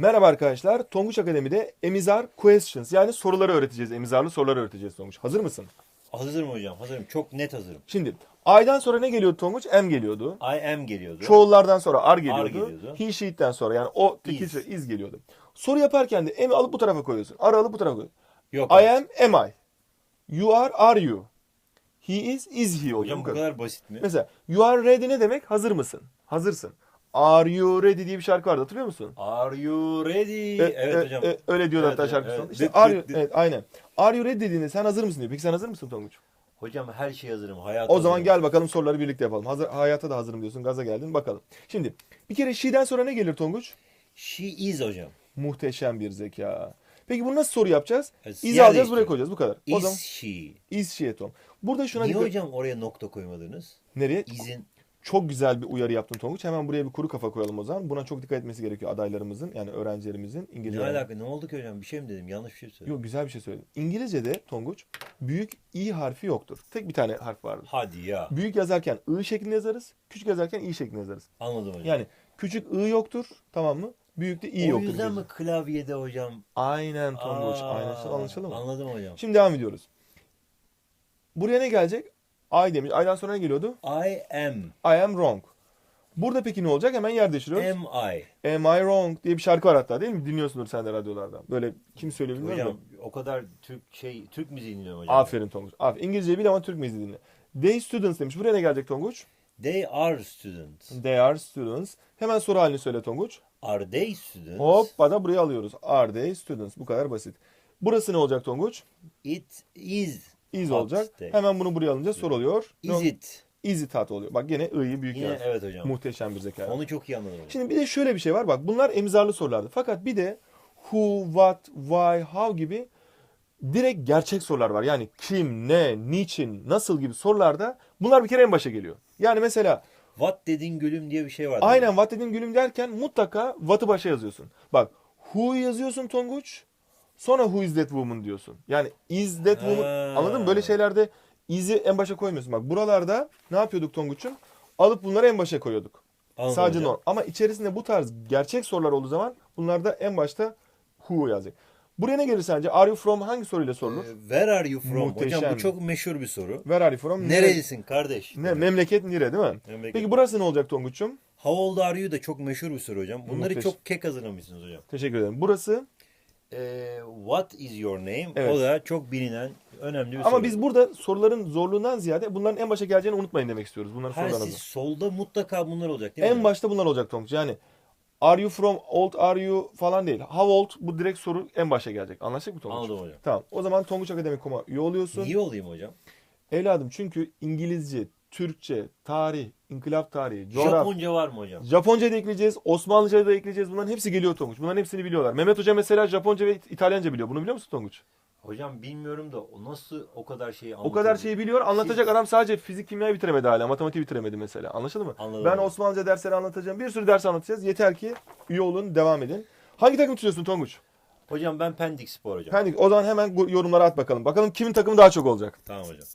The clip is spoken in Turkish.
Merhaba arkadaşlar. Tonguç Akademi'de Emizar Questions yani soruları öğreteceğiz. Emizarlı soruları öğreteceğiz Tonguç. Hazır mısın? Hazırım hocam hazırım. Çok net hazırım. Şimdi I'dan sonra ne geliyordu Tonguç? M geliyordu. I am geliyordu. Çoğullardan sonra R geliyordu. geliyordu. He, she'den sonra yani o Is. is. is geliyordu. Soru yaparken de M'i alıp bu tarafa koyuyorsun. R'ı alıp bu tarafa koyuyorsun. Yok. I am, am I? You are, are you? He is, is he. Hocam Bu bu kadar. kadar basit mi? Mesela you are ready ne demek? Hazır mısın? Hazırsın. Are you ready diye bir şarkı vardı hatırlıyor musun? Are you ready? E, evet e, hocam. e, öyle diyordu Evet hatta şarkı evet. İşte are you, evet aynen. Are you ready dediğinde sen hazır mısın diyor. Peki sen hazır mısın Tonguç? Hocam her şey hazırım. Hayat O zaman hazırım. gel bakalım soruları birlikte yapalım. Hazır, hayata da hazırım diyorsun. Gaza geldin. Bakalım. Şimdi bir kere she'den sonra ne gelir Tonguç? She is hocam. Muhteşem bir zeka. Peki bunu nasıl soru yapacağız? İz yer alacağız buraya koyacağız. Bu kadar. o Is zaman she? is she Tom. Burada şuna Niye dikkat. hocam oraya nokta koymadınız? Nereye? Is'in Çok güzel bir uyarı yaptın Tonguç. Hemen buraya bir kuru kafa koyalım o zaman. Buna çok dikkat etmesi gerekiyor adaylarımızın yani öğrencilerimizin ne İngilizce. alaka? Ne oldu ki hocam? Bir şey mi dedim? Yanlış bir şey söyledim. Yok güzel bir şey söyledin. İngilizce'de Tonguç büyük i harfi yoktur. Tek bir tane harf vardır. Hadi ya. Büyük yazarken ı şeklinde yazarız. Küçük yazarken i şeklinde yazarız. Anladım hocam. Yani küçük i yoktur tamam mı? Büyük de i o yoktur. yüzden mi klavyede hocam? Aynen Tonguç. Aa, Aynen. Anlaşıldı mı? Anladım hocam. Şimdi devam ediyoruz. Buraya ne gelecek? I demiş. I'dan sonra ne geliyordu? I am. I am wrong. Burada peki ne olacak? Hemen yer değiştiriyoruz. Am I? Am I wrong diye bir şarkı var hatta değil mi? Dinliyorsundur sen de radyolarda. Böyle kim söylüyor bilmiyorum Hocam da. o kadar Türk şey Türk müziği dinliyorum hocam. Aferin Tonguç. Aferin. İngilizceyi bil ama Türk müziği dinle. They students demiş. Buraya ne gelecek Tonguç? They are students. They are students. Hemen soru halini söyle Tonguç. Are they students? Hoppa da buraya alıyoruz. Are they students? Bu kadar basit. Burası ne olacak Tonguç? It is. Is hot olacak. day. Hemen bunu buraya alınca soru oluyor. Is it? İt hot oluyor. Bak gene i'yi büyük Yine yaz. evet hocam. Muhteşem bir zeka. Onu çok iyi anladım. Şimdi bir de şöyle bir şey var. Bak bunlar emzarlı sorulardı. Fakat bir de who, what, why, how gibi direkt gerçek sorular var. Yani kim, ne, niçin, nasıl gibi sorularda bunlar bir kere en başa geliyor. Yani mesela What dedin gülüm diye bir şey vardı. aynen what dedin gülüm derken mutlaka what'ı başa yazıyorsun. Bak who yazıyorsun Tonguç sonra who is that woman diyorsun. Yani is that woman Ha. anladın mı? Böyle şeylerde is'i en başa koymuyorsun. Bak buralarda ne yapıyorduk Tonguç'um? Alıp bunları en başa koyuyorduk. Anladım Sadece hocam. norm. Ama içerisinde bu tarz gerçek sorular olduğu zaman bunlarda en başta who yazacak. Buraya ne gelir sence? Are you from hangi soruyla sorulur? Ee, Where are you from? Muhteşem. Hocam bu çok meşhur bir soru. Where are you from? Nerelisin kardeş? Ne, memleket nere değil mi? Memleket. Peki burası ne olacak Tonguç'um? How old are you da çok meşhur bir soru hocam. Bunları Muhteşem. çok kek hazırlamışsınız hocam. Teşekkür ederim. Burası Ee, what is your name? Evet. O da çok bilinen önemli bir ama soru. biz burada soruların zorluğundan ziyade bunların en başa geleceğini unutmayın demek istiyoruz. Bunları Her siz solda mutlaka bunlar olacak değil mi? En başta bunlar olacak Tonguç. Yani are you from old are you falan değil. How old bu direkt soru en başa gelecek. Anlaştık mı Tonguç? Anladım hocam. Tamam. O zaman Tonguç Akademi.com'a üye oluyorsun. Niye olayım hocam? Evladım çünkü İngilizce, Türkçe, tarih, inkılap tarihi, coğrafya, Japonca var mı hocam? Japonca da ekleyeceğiz, Osmanlıca da ekleyeceğiz. Bunların hepsi geliyor Tonguç. Bunların hepsini biliyorlar. Mehmet Hoca mesela Japonca ve İtalyanca biliyor. Bunu biliyor musun Tonguç? Hocam bilmiyorum da o nasıl o kadar şeyi O kadar şeyi biliyor. Anlatacak Siz- adam sadece fizik, kimyayı bitiremedi hala. Matematiği bitiremedi mesela. Anlaşıldı mı? Anladım. Ben Osmanlıca dersleri anlatacağım. Bir sürü ders anlatacağız. Yeter ki üye olun, devam edin. Hangi takım tutuyorsun Tonguç? Hocam ben Pendik Spor hocam. Pendik. O zaman hemen yorumlara at bakalım. Bakalım kimin takımı daha çok olacak. Tamam hocam.